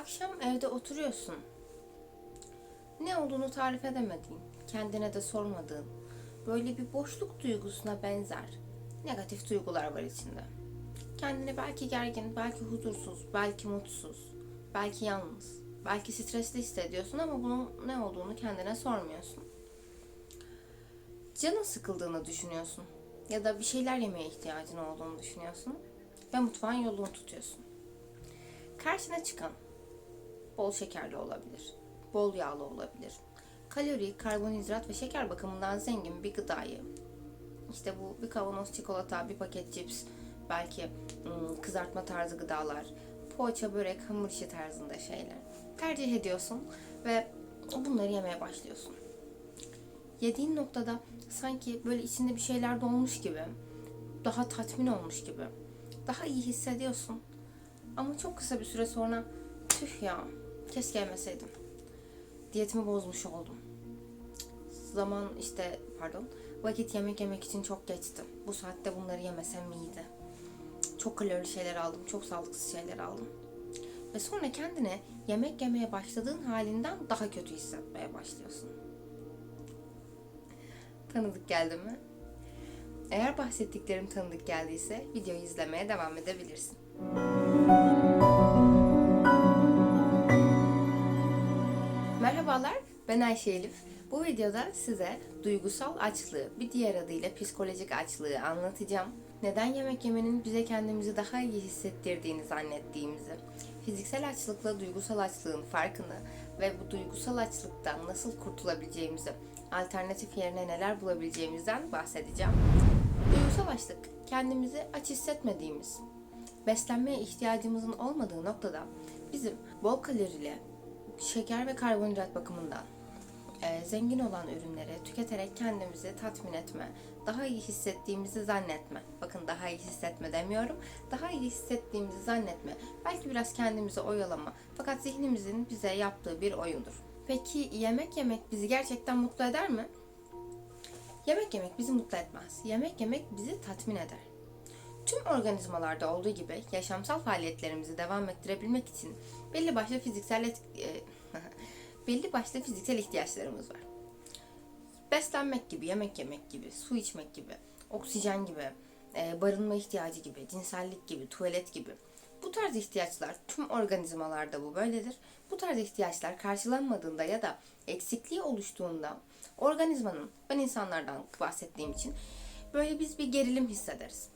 Akşam evde oturuyorsun. Ne olduğunu tarif edemediğin, kendine de sormadığın, böyle bir boşluk duygusuna benzer negatif duygular var içinde. Kendini belki gergin, belki huzursuz, belki mutsuz, belki yalnız, belki stresli hissediyorsun ama bunun ne olduğunu kendine sormuyorsun. Canın sıkıldığını düşünüyorsun ya da bir şeyler yemeye ihtiyacın olduğunu düşünüyorsun ve mutfağın yolunu tutuyorsun. Karşına çıkan bol şekerli olabilir, bol yağlı olabilir. Kalori, karbonhidrat ve şeker bakımından zengin bir gıdayı işte bu bir kavanoz çikolata, bir paket cips, belki kızartma tarzı gıdalar, poğaça, börek, hamur işi tarzında şeyler tercih ediyorsun ve bunları yemeye başlıyorsun. Yediğin noktada sanki böyle içinde bir şeyler dolmuş gibi, daha tatmin olmuş gibi, daha iyi hissediyorsun. Ama çok kısa bir süre sonra tüh ya keşke yemeseydim. Diyetimi bozmuş oldum. Zaman işte pardon vakit yemek yemek için çok geçti. Bu saatte bunları yemesem iyiydi. Çok kalorili şeyler aldım, çok sağlıksız şeyler aldım. Ve sonra kendine yemek yemeye başladığın halinden daha kötü hissetmeye başlıyorsun. Tanıdık geldi mi? Eğer bahsettiklerim tanıdık geldiyse videoyu izlemeye devam edebilirsin. Merhabalar, ben Ayşe Elif. Bu videoda size duygusal açlığı, bir diğer adıyla psikolojik açlığı anlatacağım. Neden yemek yemenin bize kendimizi daha iyi hissettirdiğini zannettiğimizi, fiziksel açlıkla duygusal açlığın farkını ve bu duygusal açlıktan nasıl kurtulabileceğimizi, alternatif yerine neler bulabileceğimizden bahsedeceğim. Duygusal açlık, kendimizi aç hissetmediğimiz, beslenmeye ihtiyacımızın olmadığı noktada bizim bol kalorili, şeker ve karbonhidrat bakımından e, zengin olan ürünleri tüketerek kendimizi tatmin etme, daha iyi hissettiğimizi zannetme. Bakın daha iyi hissetme demiyorum. Daha iyi hissettiğimizi zannetme. Belki biraz kendimizi oyalama. Fakat zihnimizin bize yaptığı bir oyundur. Peki yemek yemek bizi gerçekten mutlu eder mi? Yemek yemek bizi mutlu etmez. Yemek yemek bizi tatmin eder. Tüm organizmalarda olduğu gibi yaşamsal faaliyetlerimizi devam ettirebilmek için belli başlı fiziksel et- e, belli başlı fiziksel ihtiyaçlarımız var. Beslenmek gibi, yemek yemek gibi, su içmek gibi, oksijen gibi, e, barınma ihtiyacı gibi, cinsellik gibi, tuvalet gibi. Bu tarz ihtiyaçlar tüm organizmalarda bu böyledir. Bu tarz ihtiyaçlar karşılanmadığında ya da eksikliği oluştuğunda organizmanın, ben insanlardan bahsettiğim için böyle biz bir gerilim hissederiz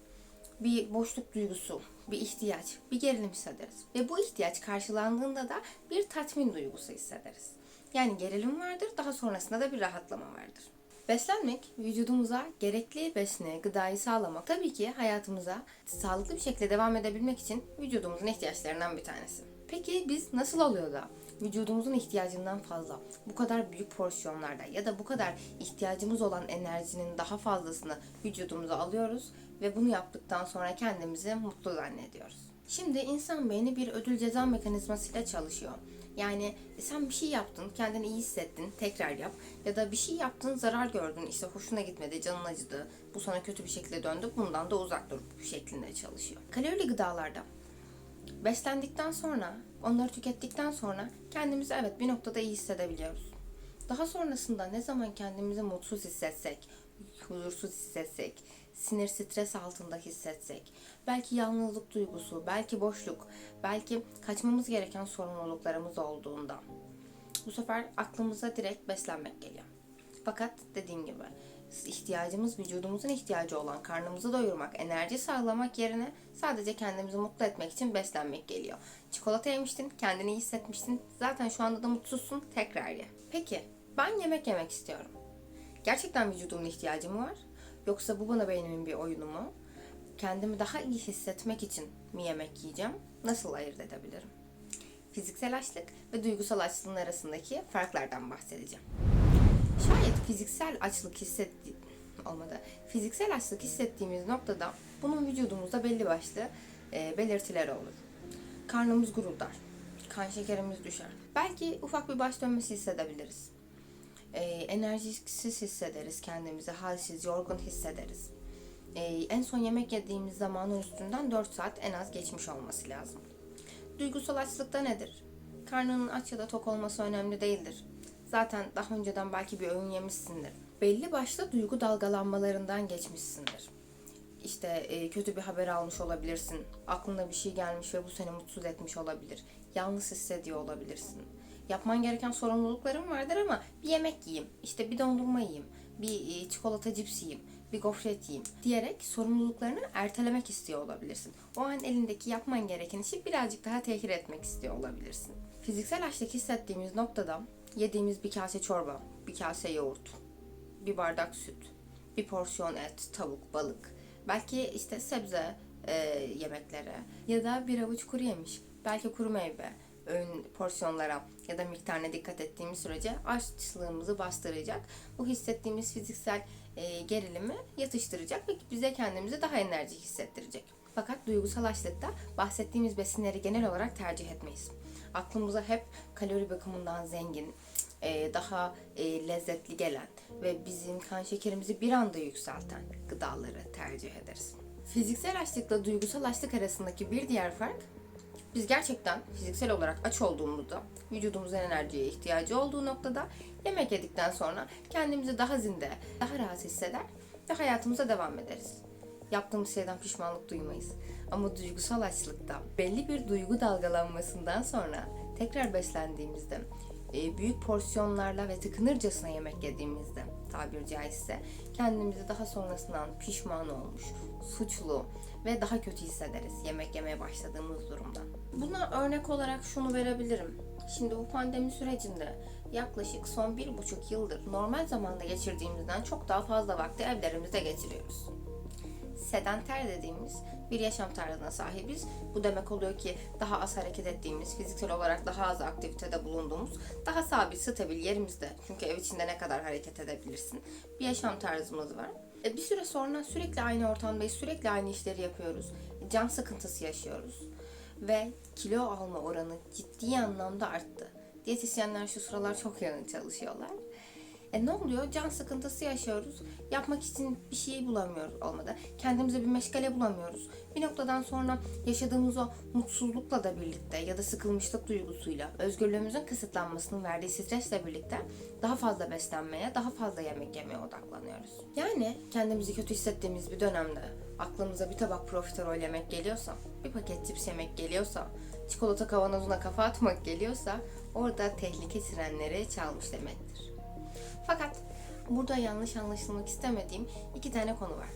bir boşluk duygusu, bir ihtiyaç, bir gerilim hissederiz. Ve bu ihtiyaç karşılandığında da bir tatmin duygusu hissederiz. Yani gerilim vardır, daha sonrasında da bir rahatlama vardır. Beslenmek, vücudumuza gerekli besini, gıdayı sağlamak tabii ki hayatımıza sağlıklı bir şekilde devam edebilmek için vücudumuzun ihtiyaçlarından bir tanesi. Peki biz nasıl oluyor da vücudumuzun ihtiyacından fazla bu kadar büyük porsiyonlarda ya da bu kadar ihtiyacımız olan enerjinin daha fazlasını vücudumuza alıyoruz ve bunu yaptıktan sonra kendimizi mutlu zannediyoruz. Şimdi insan beyni bir ödül ceza mekanizmasıyla çalışıyor. Yani sen bir şey yaptın, kendini iyi hissettin, tekrar yap. Ya da bir şey yaptın, zarar gördün, işte hoşuna gitmedi, canın acıdı, bu sana kötü bir şekilde döndü, bundan da uzak dur şeklinde çalışıyor. Kalorili gıdalarda beslendikten sonra, onları tükettikten sonra kendimizi evet bir noktada iyi hissedebiliyoruz. Daha sonrasında ne zaman kendimizi mutsuz hissetsek, huzursuz hissetsek, sinir stres altında hissetsek, belki yalnızlık duygusu, belki boşluk, belki kaçmamız gereken sorumluluklarımız olduğunda bu sefer aklımıza direkt beslenmek geliyor. Fakat dediğim gibi ihtiyacımız vücudumuzun ihtiyacı olan karnımızı doyurmak, enerji sağlamak yerine sadece kendimizi mutlu etmek için beslenmek geliyor. Çikolata yemiştin, kendini iyi hissetmiştin. Zaten şu anda da mutsuzsun, tekrar ye. Peki, ben yemek yemek istiyorum. Gerçekten vücudumun ihtiyacı mı var? Yoksa bu bana beynimin bir oyunu mu? Kendimi daha iyi hissetmek için mi yemek yiyeceğim? Nasıl ayırt edebilirim? Fiziksel açlık ve duygusal açlığın arasındaki farklardan bahsedeceğim. Şayet fiziksel açlık hissetti olmadı. Fiziksel açlık hissettiğimiz noktada bunun vücudumuzda belli başlı e, belirtileri olur. Karnımız guruldar, kan şekerimiz düşer. Belki ufak bir baş dönmesi hissedebiliriz. E, enerjisiz hissederiz kendimizi, halsiz, yorgun hissederiz. E, en son yemek yediğimiz zamanın üstünden 4 saat en az geçmiş olması lazım. Duygusal açlıkta nedir? karnının aç ya da tok olması önemli değildir. Zaten daha önceden belki bir öğün yemişsindir. Belli başlı duygu dalgalanmalarından geçmişsindir. İşte e, kötü bir haber almış olabilirsin. Aklına bir şey gelmiş ve bu seni mutsuz etmiş olabilir. Yalnız hissediyor olabilirsin. Yapman gereken sorumlulukların vardır ama bir yemek yiyeyim, işte bir dondurma yiyeyim, bir e, çikolata cips yiyeyim, bir gofret yiyeyim diyerek sorumluluklarını ertelemek istiyor olabilirsin. O an elindeki yapman gereken işi birazcık daha tehir etmek istiyor olabilirsin. Fiziksel açlık hissettiğimiz noktada yediğimiz bir kase çorba, bir kase yoğurt, bir bardak süt, bir porsiyon et, tavuk, balık, belki işte sebze e, yemeklere ya da bir avuç kuru yemiş, belki kuru meyve, öğün porsiyonlara ya da miktarına dikkat ettiğimiz sürece açlığımızı bastıracak. Bu hissettiğimiz fiziksel e, gerilimi yatıştıracak ve bize kendimizi daha enerjik hissettirecek. Fakat duygusal açlıkta bahsettiğimiz besinleri genel olarak tercih etmeyiz. Aklımıza hep kalori bakımından zengin, e, daha e, lezzetli gelen ve bizim kan şekerimizi bir anda yükselten gıdaları tercih ederiz. Fiziksel açlıkla duygusal açlık arasındaki bir diğer fark biz gerçekten fiziksel olarak aç olduğumuzda, vücudumuzun enerjiye ihtiyacı olduğu noktada yemek yedikten sonra kendimizi daha zinde, daha rahat hisseder ve hayatımıza devam ederiz. Yaptığımız şeyden pişmanlık duymayız. Ama duygusal açlıkta belli bir duygu dalgalanmasından sonra tekrar beslendiğimizde e, büyük porsiyonlarla ve tıkınırcasına yemek yediğimizde tabiri caizse kendimizi daha sonrasından pişman olmuş, suçlu ve daha kötü hissederiz yemek yemeye başladığımız durumda. Buna örnek olarak şunu verebilirim. Şimdi bu pandemi sürecinde yaklaşık son bir buçuk yıldır normal zamanda geçirdiğimizden çok daha fazla vakti evlerimizde geçiriyoruz sedanter dediğimiz bir yaşam tarzına sahibiz. Bu demek oluyor ki daha az hareket ettiğimiz, fiziksel olarak daha az aktivitede bulunduğumuz, daha sabit, stabil yerimizde. Çünkü ev içinde ne kadar hareket edebilirsin. Bir yaşam tarzımız var. E, bir süre sonra sürekli aynı ortamdayız, sürekli aynı işleri yapıyoruz. Can sıkıntısı yaşıyoruz. Ve kilo alma oranı ciddi anlamda arttı. Diyetisyenler şu sıralar çok yoğun çalışıyorlar. E ne oluyor? Can sıkıntısı yaşıyoruz. Yapmak için bir şey bulamıyoruz olmadı. Kendimize bir meşgale bulamıyoruz. Bir noktadan sonra yaşadığımız o mutsuzlukla da birlikte ya da sıkılmışlık duygusuyla, özgürlüğümüzün kısıtlanmasının verdiği stresle birlikte daha fazla beslenmeye, daha fazla yemek yemeye odaklanıyoruz. Yani kendimizi kötü hissettiğimiz bir dönemde aklımıza bir tabak profiterol yemek geliyorsa, bir paket cips yemek geliyorsa, çikolata kavanozuna kafa atmak geliyorsa orada tehlike sirenleri çalmış demektir. Fakat burada yanlış anlaşılmak istemediğim iki tane konu var.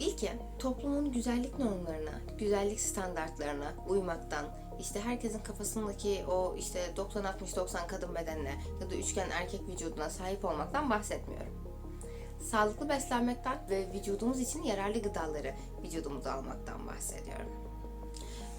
İlki toplumun güzellik normlarına, güzellik standartlarına uymaktan, işte herkesin kafasındaki o işte 90-60-90 kadın bedenine ya da üçgen erkek vücuduna sahip olmaktan bahsetmiyorum. Sağlıklı beslenmekten ve vücudumuz için yararlı gıdaları vücudumuza almaktan bahsediyorum.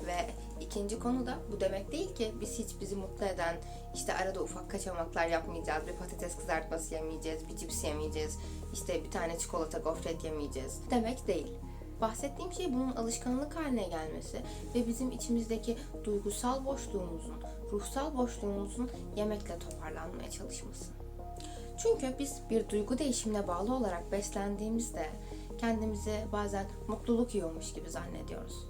Ve ikinci konu da bu demek değil ki biz hiç bizi mutlu eden işte arada ufak kaçamaklar yapmayacağız. Bir patates kızartması yemeyeceğiz, bir cips yemeyeceğiz, işte bir tane çikolata gofret yemeyeceğiz demek değil. Bahsettiğim şey bunun alışkanlık haline gelmesi ve bizim içimizdeki duygusal boşluğumuzun, ruhsal boşluğumuzun yemekle toparlanmaya çalışması. Çünkü biz bir duygu değişimine bağlı olarak beslendiğimizde kendimizi bazen mutluluk yiyormuş gibi zannediyoruz.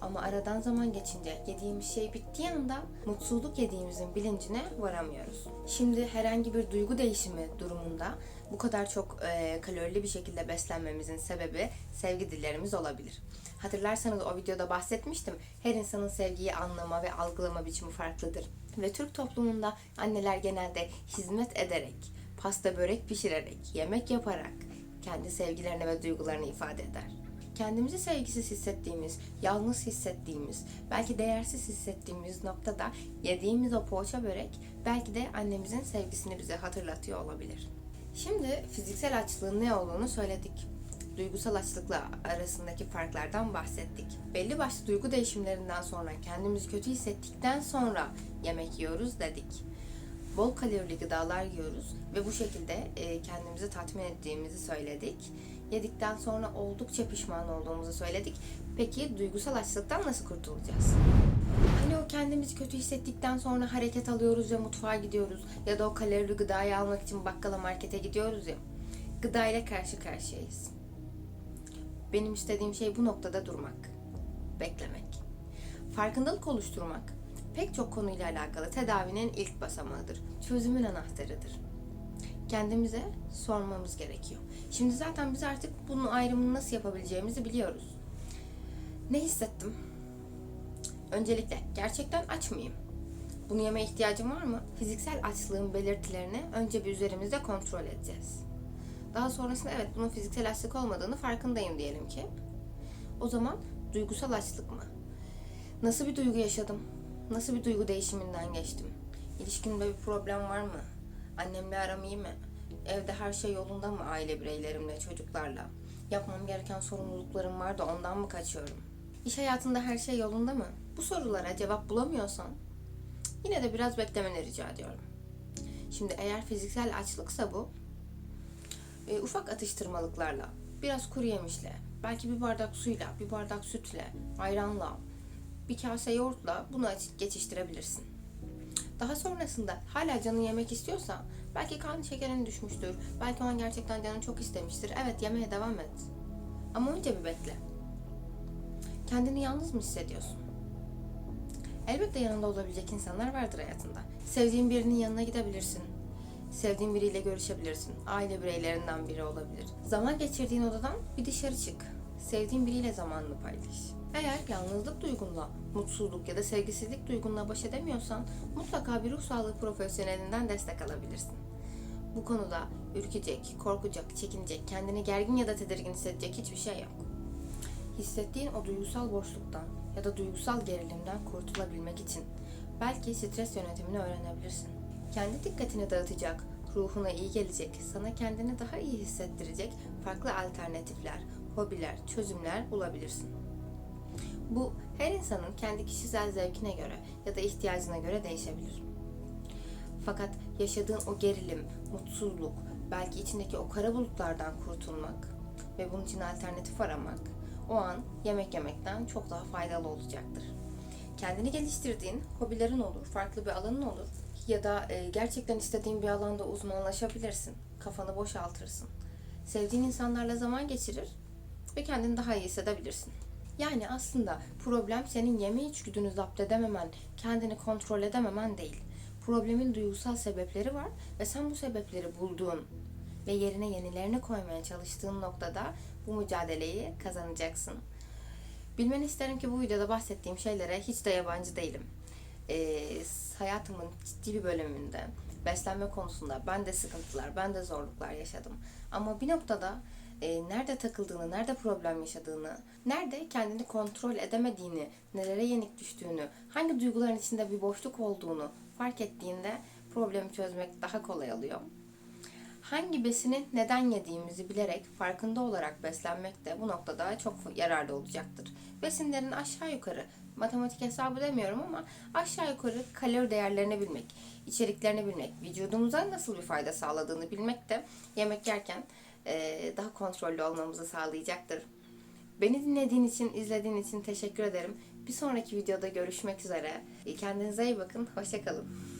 Ama aradan zaman geçince yediğimiz şey bittiği anda mutsuzluk yediğimizin bilincine varamıyoruz. Şimdi herhangi bir duygu değişimi durumunda bu kadar çok e, kalorili bir şekilde beslenmemizin sebebi sevgi dillerimiz olabilir. Hatırlarsanız o videoda bahsetmiştim. Her insanın sevgiyi anlama ve algılama biçimi farklıdır. Ve Türk toplumunda anneler genelde hizmet ederek, pasta börek pişirerek, yemek yaparak kendi sevgilerini ve duygularını ifade eder kendimizi sevgisiz hissettiğimiz, yalnız hissettiğimiz, belki değersiz hissettiğimiz noktada yediğimiz o poğaça börek belki de annemizin sevgisini bize hatırlatıyor olabilir. Şimdi fiziksel açlığın ne olduğunu söyledik. Duygusal açlıkla arasındaki farklardan bahsettik. Belli başlı duygu değişimlerinden sonra kendimizi kötü hissettikten sonra yemek yiyoruz dedik bol kalorili gıdalar yiyoruz ve bu şekilde kendimizi tatmin ettiğimizi söyledik. Yedikten sonra oldukça pişman olduğumuzu söyledik. Peki duygusal açlıktan nasıl kurtulacağız? Hani o kendimizi kötü hissettikten sonra hareket alıyoruz ve mutfağa gidiyoruz ya da o kalorili gıdayı almak için bakkala markete gidiyoruz ya. Gıda ile karşı karşıyayız. Benim istediğim şey bu noktada durmak. Beklemek. Farkındalık oluşturmak pek çok konuyla alakalı tedavinin ilk basamağıdır. Çözümün anahtarıdır. Kendimize sormamız gerekiyor. Şimdi zaten biz artık bunun ayrımını nasıl yapabileceğimizi biliyoruz. Ne hissettim? Öncelikle gerçekten aç mıyım? Bunu yeme ihtiyacım var mı? Fiziksel açlığın belirtilerini önce bir üzerimizde kontrol edeceğiz. Daha sonrasında evet bunun fiziksel açlık olmadığını farkındayım diyelim ki. O zaman duygusal açlık mı? Nasıl bir duygu yaşadım? Nasıl bir duygu değişiminden geçtim? İlişkimde bir problem var mı? Annemle aram iyi mi? Evde her şey yolunda mı aile bireylerimle, çocuklarla? Yapmam gereken sorumluluklarım var da ondan mı kaçıyorum? İş hayatında her şey yolunda mı? Bu sorulara cevap bulamıyorsan yine de biraz beklemeni rica ediyorum. Şimdi eğer fiziksel açlıksa bu, e, ufak atıştırmalıklarla, biraz kuru yemişle, belki bir bardak suyla, bir bardak sütle, ayranla, bir kase yoğurtla bunu geçiştirebilirsin. Daha sonrasında hala canın yemek istiyorsa belki kan şekerin düşmüştür. Belki o an gerçekten canın çok istemiştir. Evet yemeye devam et. Ama önce bir bekle. Kendini yalnız mı hissediyorsun? Elbette yanında olabilecek insanlar vardır hayatında. Sevdiğin birinin yanına gidebilirsin. Sevdiğin biriyle görüşebilirsin. Aile bireylerinden biri olabilir. Zaman geçirdiğin odadan bir dışarı çık. Sevdiğin biriyle zamanını paylaş. Eğer yalnızlık duygunla, mutsuzluk ya da sevgisizlik duygunla baş edemiyorsan mutlaka bir ruh sağlığı profesyonelinden destek alabilirsin. Bu konuda ürkecek, korkacak, çekinecek, kendini gergin ya da tedirgin hissedecek hiçbir şey yok. Hissettiğin o duygusal boşluktan ya da duygusal gerilimden kurtulabilmek için belki stres yönetimini öğrenebilirsin. Kendi dikkatini dağıtacak, ruhuna iyi gelecek, sana kendini daha iyi hissettirecek farklı alternatifler, hobiler, çözümler bulabilirsin. Bu her insanın kendi kişisel zevkine göre ya da ihtiyacına göre değişebilir. Fakat yaşadığın o gerilim, mutsuzluk, belki içindeki o kara bulutlardan kurtulmak ve bunun için alternatif aramak o an yemek yemekten çok daha faydalı olacaktır. Kendini geliştirdiğin hobilerin olur, farklı bir alanın olur ya da e, gerçekten istediğin bir alanda uzmanlaşabilirsin. Kafanı boşaltırsın. Sevdiğin insanlarla zaman geçirir ve kendini daha iyi hissedebilirsin. Yani aslında problem senin yeme içgüdünü zapt edememen, kendini kontrol edememen değil. Problemin duygusal sebepleri var ve sen bu sebepleri bulduğun ve yerine yenilerini koymaya çalıştığın noktada bu mücadeleyi kazanacaksın. Bilmeni isterim ki bu videoda bahsettiğim şeylere hiç de yabancı değilim. Ee, hayatımın ciddi bir bölümünde beslenme konusunda ben de sıkıntılar, ben de zorluklar yaşadım. Ama bir noktada e, nerede takıldığını, nerede problem yaşadığını, nerede kendini kontrol edemediğini, nelere yenik düştüğünü, hangi duyguların içinde bir boşluk olduğunu fark ettiğinde problemi çözmek daha kolay oluyor. Hangi besini neden yediğimizi bilerek farkında olarak beslenmek de bu noktada çok yararlı olacaktır. Besinlerin aşağı yukarı matematik hesabı demiyorum ama aşağı yukarı kalori değerlerini bilmek, içeriklerini bilmek, vücudumuza nasıl bir fayda sağladığını bilmek de yemek yerken daha kontrollü olmamızı sağlayacaktır. Beni dinlediğin için, izlediğin için teşekkür ederim. Bir sonraki videoda görüşmek üzere. Kendinize iyi bakın. Hoşçakalın.